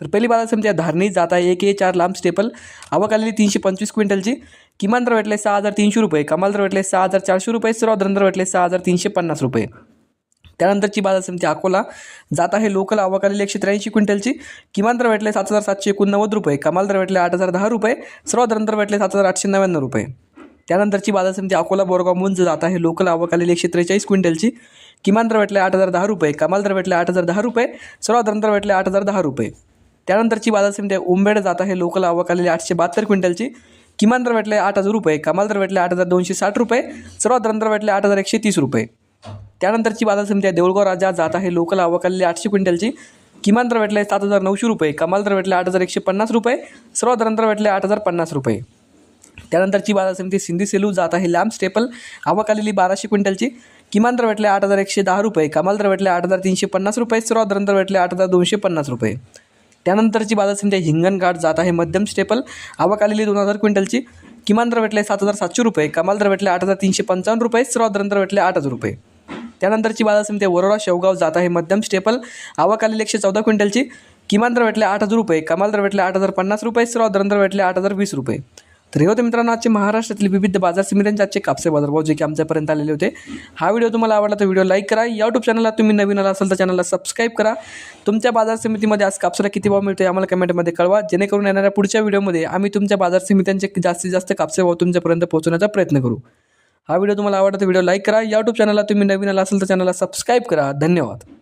तर पहिली बाजार समिती आहे धारणी जात आहे. एक ए चार लांब स्टेपल. आवक आलेली तीनशे पंचवीस क्विंटलची. किमान दर भेटले सहा हजार तीनशे रुपये. कमाल दर भेटले सहा हजार चारशे रुपये. सर्व दर भेटले सहा हजार तीनशे पन्नास रुपये. त्यानंतरची बाजार समिती अकोला जात आहे. लोकल आवक आलेली एकशे त्र्याऐंशी क्विंटलची. किमान दर भेटले सात हजार सातशे एकोणनव्वद रुपये. कमाल दर भेटले आठ हजार दहा रुपये. सर्व दर भेटले सात हजार आठशे नव्याण्णव रुपये. त्यानंतरची बाजार समिती अकोला बोरगाव मुंज जात आहे. लोकल आवक आलेली एकशे त्रेचाळीस क्विंटलची. किमान दर भेटले आठ हजार दहा रुपये. कमाल दर भेटले आठ हजार दहा रुपये. सर्व दर भेटले आठ हजार दहा रुपये. त्यानंतरची बाजार समिती आहे. उंबेड जात आहे. लोकल आवक आलेली आठशे बहात्तर क्विंटलची. किमान दर भेटले आठ हजार रुपये. कमाल दर भेटले आठ हजार दोनशे साठ रुपये. सर्वात दर भेटले आठ हजार एकशे तीस रुपये. त्यानंतरची बाजार समिती आहे. देऊळगाव राजा जात आहे. लोकल आवक आलेली आठशे क्विंटलची. किमान दर भेटले सात हजार नऊशे रुपये. कमाल दर भेटले आठ हजार एकशे पन्नास रुपये. सर्वात दर भेटले आठ हजार पन्नास रुपये. त्यानंतरची बाजार समिती सिंधी सेलू जात आहे. Lamp staple. आवक आलेली बाराशे क्विंटलची. किमान दर भेटले आठ हजार एकशे दहा रुपये. कमाल दर भेटले आठ हजार तीनशे पन्नास रुपये. सर्वात दर भेटले आठ हजार दोनशे पन्नास रुपये. त्यानंतरची बाजार समिती हिंगणघाट जात आहे मध्यम स्टेपल. आवक आलेली दोन हजार क्विंटलची. किमान दर भेटले सात हजार सातशे रुपये. कमाल दर भेटले आठ हजार तीनशे पंचावन्न रुपये. सर्वात दर भेटले आठ हजार रुपये. त्यानंतरची बाजार समिती वरोडा वरोरा शेवगाव जात आहे मध्यम स्टेपल. आवक आलेली एकशे चौदा क्विंटलची. किमान दर भेटले आठ हजार रुपये. कमाल दर भेटले आठ हजार पन्नास रुपये. सर्वात दर भेटले आठ हजार वीस रुपये. तर हे होते मित्रांनो आजचे महाराष्ट्रातील विविध बाजार समित्यांचे आजचे कापसे बाजारभाव जे की आमच्यापर्यंत आलेले होते. हा व्हिडिओ तुम्हाला आवडला तर व्हिडिओ लाईक करा. यूट्यूब चॅनलला तुम्ही नवीन आला असाल तर चॅनलला सबस्क्राईब करा. तुमच्या बाजार समितीमध्ये आज कापसाला किती भाव मिळतो आम्हाला कमेंटमध्ये कळवा. जेणेकरून येणाऱ्या पुढच्या व्हिडिओमध्ये आम्ही तुमच्या बाजार समित्यांचे जास्तीत जास्त कापसे भाव तुमच्यापर्यंत पोहोचवण्याचा प्रयत्न करू. हा व्हिडिओ तुम्हाला आवडला तर व्हिडिओ लाईक करा. यूट्यूब चॅनलला तुम्ही नवीन आला असेल तर चॅनलला सबस्क्राईब करा. धन्यवाद.